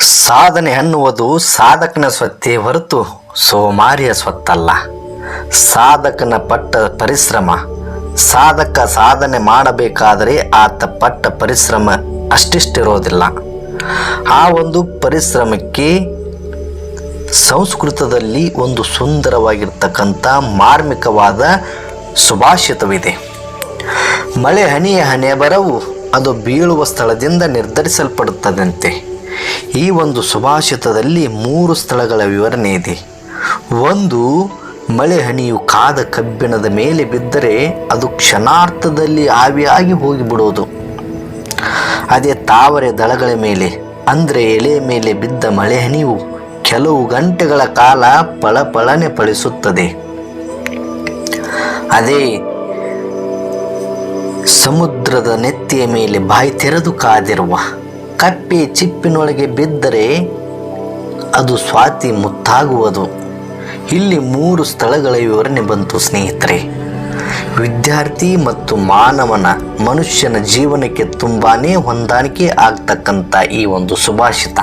ಸಾಧನೆ ಅನ್ನುವುದು ಸಾಧಕನ ಸ್ವತ್ತೇ ಹೊರತು ಸೋಮಾರಿಯ ಸ್ವತ್ತಲ್ಲ. ಸಾಧಕನ ಪಟ್ಟ ಪರಿಶ್ರಮ. ಸಾಧಕ ಸಾಧನೆ ಮಾಡಬೇಕಾದರೆ ಆತ ಪಟ್ಟ ಪರಿಶ್ರಮ ಅಷ್ಟಿಷ್ಟಿರೋದಿಲ್ಲ. ಆ ಒಂದು ಪರಿಶ್ರಮಕ್ಕೆ ಸಂಸ್ಕೃತದಲ್ಲಿ ಒಂದು ಸುಂದರವಾಗಿರ್ತಕ್ಕಂಥ ಮಾರ್ಮಿಕವಾದ ಸುಭಾಷಿತವಿದೆ. ಮಳೆ ಹನಿಯ ಹನಿಯ ಬರವು ಅದು ಬೀಳುವ ಸ್ಥಳದಿಂದ ನಿರ್ಧರಿಸಲ್ಪಡುತ್ತದಂತೆ. ಈ ಒಂದು ಸುಭಾಷಿತದಲ್ಲಿ ಮೂರು ಸ್ಥಳಗಳ ವಿವರಣೆ ಇದೆ. ಒಂದು, ಮಳೆ ಹನಿಯು ಕಾದ ಕಬ್ಬಿಣದ ಮೇಲೆ ಬಿದ್ದರೆ ಅದು ಕ್ಷಣಾರ್ಥದಲ್ಲಿ ಆವಿಯಾಗಿ ಹೋಗಿಬಿಡೋದು ಅದೇ ತಾವರೆ ದಳಗಳ ಮೇಲೆ, ಅಂದರೆ ಎಲೆ ಮೇಲೆ ಬಿದ್ದ ಮಳೆ ಹನಿಯು ಕೆಲವು ಗಂಟೆಗಳ ಕಾಲ ಪಳಪಳನೆ ಪಳಿಸುತ್ತದೆ ಅದೇ ಸಮುದ್ರದ ನೆತ್ತಿಯ ಮೇಲೆ ಬಾಯಿ ತೆರೆದು ಕಾದಿರುವ ಕಪ್ಪೆ ಚಿಪ್ಪಿನೊಳಗೆ ಬಿದ್ದರೆ ಅದು ಸ್ವಾತಿ ಮುತ್ತಾಗುವುದು. ಇಲ್ಲಿ ಮೂರು ಸ್ಥಳಗಳ ವಿವರಣೆ ಬಂತು ಸ್ನೇಹಿತರೆ. ವಿದ್ಯಾರ್ಥಿ ಮತ್ತು ಮಾನವನ ಮನುಷ್ಯನ ಜೀವನಕ್ಕೆ ತುಂಬಾ ಹೊಂದಾಣಿಕೆ ಆಗ್ತಕ್ಕಂಥ ಈ ಒಂದು ಸುಭಾಷಿತ.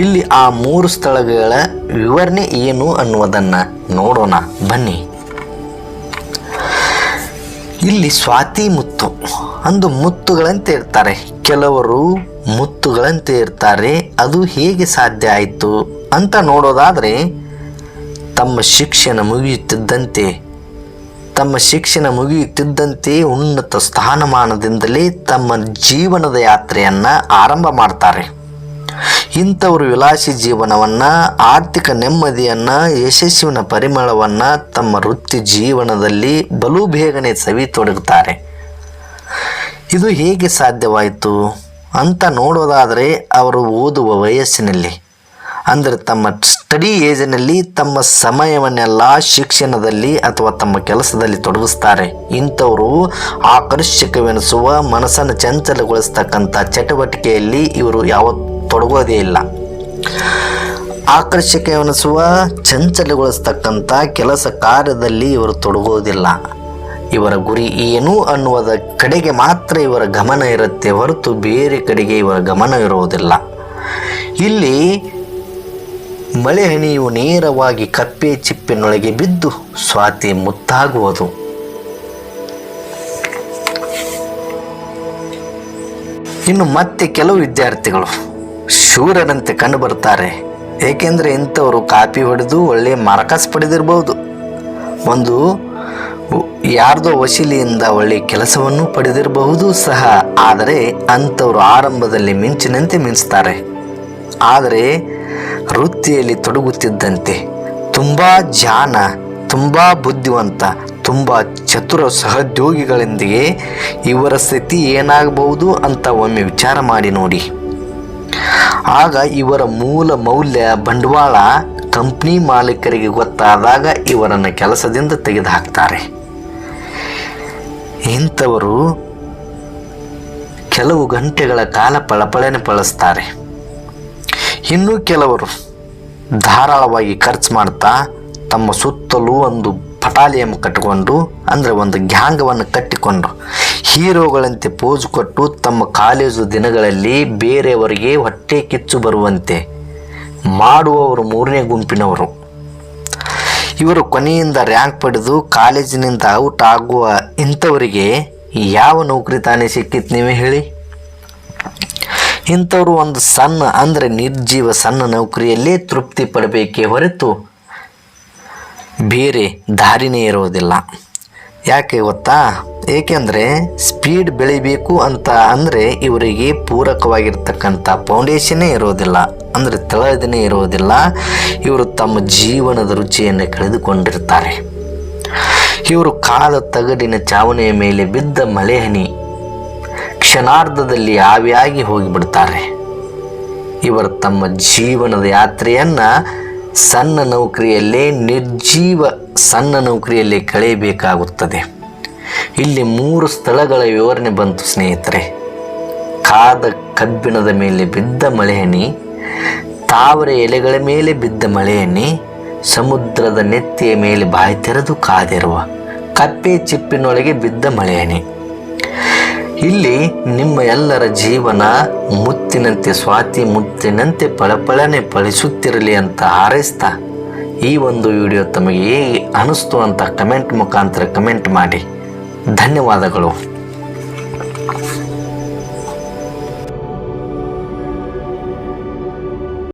ಇಲ್ಲಿ ಆ ಮೂರು ಸ್ಥಳಗಳ ವಿವರಣೆ ಏನು ಅನ್ನುವುದನ್ನು ನೋಡೋಣ, ಬನ್ನಿ. ಇಲ್ಲಿ ಸ್ವಾತಿ ಮುತ್ತು. ಅಂದು ಮುತ್ತುಗಳಂತೆ ಇರ್ತಾರೆ. ಕೆಲವರು ಮುತ್ತುಗಳಂತೆ ಇರ್ತಾರೆ. ಅದು ಹೇಗೆ ಸಾಧ್ಯ ಆಯಿತು ಅಂತ ನೋಡೋದಾದರೆ, ತಮ್ಮ ಶಿಕ್ಷಣ ಮುಗಿಯುತ್ತಿದ್ದಂತೆ, ತಮ್ಮ ಶಿಕ್ಷಣ ಮುಗಿಯುತ್ತಿದ್ದಂತೆ ಉನ್ನತ ಸ್ಥಾನಮಾನದಿಂದಲೇ ತಮ್ಮ ಜೀವನದ ಯಾತ್ರೆಯನ್ನು ಆರಂಭ ಮಾಡ್ತಾರೆ. ಇಂಥವರು ವಿಲಾಸಿ ಜೀವನವನ್ನು, ಆರ್ಥಿಕ ನೆಮ್ಮದಿಯನ್ನು, ಯಶಸ್ಸಿನ ಪರಿಮಳವನ್ನು ತಮ್ಮ ವೃತ್ತಿ ಜೀವನದಲ್ಲಿ ಬಲು ಬೇಗನೆ ಸವಿತೊಡಗುತ್ತಾರೆ. ಇದು ಹೇಗೆ ಸಾಧ್ಯವಾಯಿತು ಅಂತ ನೋಡೋದಾದರೆ ಅವರು ಓದುವ ವಯಸ್ಸಿನಲ್ಲಿ. ಅಂದರೆ ತಮ್ಮ ಸ್ಟಡಿ ಏಜಿನಲ್ಲಿ ತಮ್ಮ ಸಮಯವನ್ನೆಲ್ಲ ಶಿಕ್ಷಣದಲ್ಲಿ ಅಥವಾ ತಮ್ಮ ಕೆಲಸದಲ್ಲಿ ತೊಡಗಿಸ್ತಾರೆ. ಇಂಥವರು ಆಕರ್ಷಕವೆನಿಸುವ, ಮನಸ್ಸನ್ನು ಚಂಚಲಗೊಳಿಸ್ತಕ್ಕಂಥ ಚಟುವಟಿಕೆಯಲ್ಲಿ ಇವರು ಯಾವ ತೊಡಗೋದೇ ಇಲ್ಲ. ಆಕರ್ಷಕವೆನಿಸುವ, ಚಂಚಲಗೊಳಿಸ್ತಕ್ಕಂಥ ಕೆಲಸ ಕಾರ್ಯದಲ್ಲಿ ಇವರು ತೊಡಗೋದಿಲ್ಲ. ಇವರ ಗುರಿ ಏನು ಅನ್ನುವುದ ಕಡೆಗೆ ಮಾತ್ರ ಇವರ ಗಮನ ಇರುತ್ತೆ ಹೊರತು ಬೇರೆ ಕಡೆಗೆ ಇವರ ಗಮನ ಇರುವುದಿಲ್ಲ. ಇಲ್ಲಿ ಮಳೆ ಹನಿಯು ನೇರವಾಗಿ ಕಪ್ಪೆ ಚಿಪ್ಪಿನೊಳಗೆ ಬಿದ್ದು ಸ್ವಾತಿ ಮುತ್ತಾಗುವುದು. ಇನ್ನು ಮತ್ತೆ ಕೆಲವು ವಿದ್ಯಾರ್ಥಿಗಳು ಶೂರನಂತೆ ಕಂಡು ಬರ್ತಾರೆ ಏಕೆಂದರೆ ಇಂಥವರು ಕಾಪಿ ಹೊಡೆದು ಒಳ್ಳೆಯ ಮಾರ್ಕಸ್ ಪಡೆದಿರಬಹುದು ಒಂದು ಯಾರ್ದೋ ವಶೀಲಿಯಿಂದ ಒಳ್ಳೆ ಕೆಲಸವನ್ನು ಪಡೆದಿರಬಹುದು ಸಹ, ಆದರೆ ಅಂಥವರು ಆರಂಭದಲ್ಲಿ ಮಿಂಚಿನಂತೆ ಮಿಂಚ್ತಾರೆ. ಆದರೆ ವೃತ್ತಿಯಲ್ಲಿ ತೊಡಗುತ್ತಿದ್ದಂತೆ, ತುಂಬ ಜಾನ ತುಂಬ ಬುದ್ಧಿವಂತ, ತುಂಬ ಚತುರ ಸಹೋದ್ಯೋಗಿಗಳೊಂದಿಗೆ ಇವರ ಸ್ಥಿತಿ ಏನಾಗಬಹುದು ಅಂತ ಒಮ್ಮೆ ವಿಚಾರ ಮಾಡಿ ನೋಡಿ. ಆಗ ಇವರ ಮೂಲ ಮೌಲ್ಯ ಬಂಡವಾಳ ಕಂಪ್ನಿ ಮಾಲೀಕರಿಗೆ ಗೊತ್ತಾದಾಗ ಇವರನ್ನು ಕೆಲಸದಿಂದ ತೆಗೆದುಹಾಕ್ತಾರೆ. ಇಂಥವರು ಕೆಲವು ಗಂಟೆಗಳ ಕಾಲ ಪಳಪಳನೆ ಪಳಿಸ್ತಾರೆ. ಇನ್ನು ಕೆಲವರು ಧಾರಾಳವಾಗಿ ಖರ್ಚು ಮಾಡ್ತಾ ತಮ್ಮ ಸುತ್ತಲೂ ಒಂದು ಪಟಾಲಿಯನ್ನು ಕಟ್ಟಿಕೊಂಡು, ಅಂದರೆ ಒಂದು ಗ್ಯಾಂಗವನ್ನು ಕಟ್ಟಿಕೊಂಡು, ಹೀರೋಗಳಂತೆ ಪೋಜ್ ಕೊಟ್ಟು ತಮ್ಮ ಕಾಲೇಜು ದಿನಗಳಲ್ಲಿ ಬೇರೆಯವರಿಗೆ ಹೊಟ್ಟೆ ಕಿಚ್ಚು ಬರುವಂತೆ ಮಾಡುವವರು ಮೂರನೇ ಗುಂಪಿನವರು. ಇವರು ಕೊನೆಯಿಂದ ರ್ಯಾಂಕ್ ಪಡೆದು ಕಾಲೇಜಿನಿಂದ ಔಟ್ ಆಗುವ ಇಂಥವರಿಗೆ ಯಾವ ನೌಕರಿ ತಾನೇ ಸಿಕ್ಕಿತ್ತು ನೀವೇ ಹೇಳಿ? ಇಂಥವರು ಒಂದು ಸಣ್ಣ ಅಂದರೆ ನಿರ್ಜೀವ ಸಣ್ಣ ನೌಕರಿಯಲ್ಲೇ ತೃಪ್ತಿ ಪಡಬೇಕೇ ಹೊರತು ಬೇರೆ ದಾರಿನೇ ಇರೋದಿಲ್ಲ. ಯಾಕೆ ಗೊತ್ತಾ? ಏಕೆಂದರೆ ಸ್ಪೀಡ್ ಬೆಳಿಬೇಕು ಅಂತ ಅಂದರೆ ಇವರಿಗೆ ಪೂರಕವಾಗಿರ್ತಕ್ಕಂಥ ಫೌಂಡೇಶನ್ನೇ ಇರೋದಿಲ್ಲ. ಅಂದರೆ ತಳದಿನೇ ಇರೋದಿಲ್ಲ. ಇವರು ತಮ್ಮ ಜೀವನದ ರುಚಿಯನ್ನು ಕಳೆದುಕೊಂಡಿರ್ತಾರೆ. ಇವರು ಕಾಲ ತಗಡಿನ ಚಾವಣಿಯ ಮೇಲೆ ಬಿದ್ದ ಮಳೆ ಹನಿ ಕ್ಷಣಾರ್ಧದಲ್ಲಿ ಆವಿಯಾಗಿ ಹೋಗಿಬಿಡ್ತಾರೆ. ಇವರು ತಮ್ಮ ಜೀವನದ ಯಾತ್ರೆಯನ್ನು ಸಣ್ಣ ನೌಕರಿಯಲ್ಲೇ ನಿರ್ಜೀವ ಸಣ್ಣ ನೌಕರಿಯಲ್ಲಿ ಕಳೆಯಬೇಕಾಗುತ್ತದೆ. ಇಲ್ಲಿ ಮೂರು ಸ್ಥಳಗಳ ವಿವರಣೆ ಬಂತು ಸ್ನೇಹಿತರೆ. ಕಾದ ಕಬ್ಬಿಣದ ಮೇಲೆ ಬಿದ್ದ ಮಳೆಹನಿ ತಾವರೆ ಎಲೆಗಳ ಮೇಲೆ ಬಿದ್ದ ಮಳೆಹನಿ ಸಮುದ್ರದ ನೆತ್ತಿಯ ಮೇಲೆ ಬಾಯಿ ತೆರೆದು ಕಾದಿರುವ ಕಪ್ಪೆ ಚಿಪ್ಪಿನೊಳಗೆ ಬಿದ್ದ ಮಳೆಹನಿ ಇಲ್ಲಿ ನಿಮ್ಮ ಎಲ್ಲರ ಜೀವನ ಮುತ್ತಿನಂತೆ, ಸ್ವಾತಿ ಮುತ್ತಿನಂತೆ ಪಳಪಳನೆ ಪಳಿಸುತ್ತಿರಲಿ ಅಂತ ಹಾರೈಸ್ತಾ ಈ ಒಂದು ವಿಡಿಯೋ ತಮಗೆ ಹೇಗೆ ಅನಿಸ್ತು ಅಂತ ಕಮೆಂಟ್ ಮುಖಾಂತರ ಕಮೆಂಟ್ ಮಾಡಿ. ಧನ್ಯವಾದಗಳು.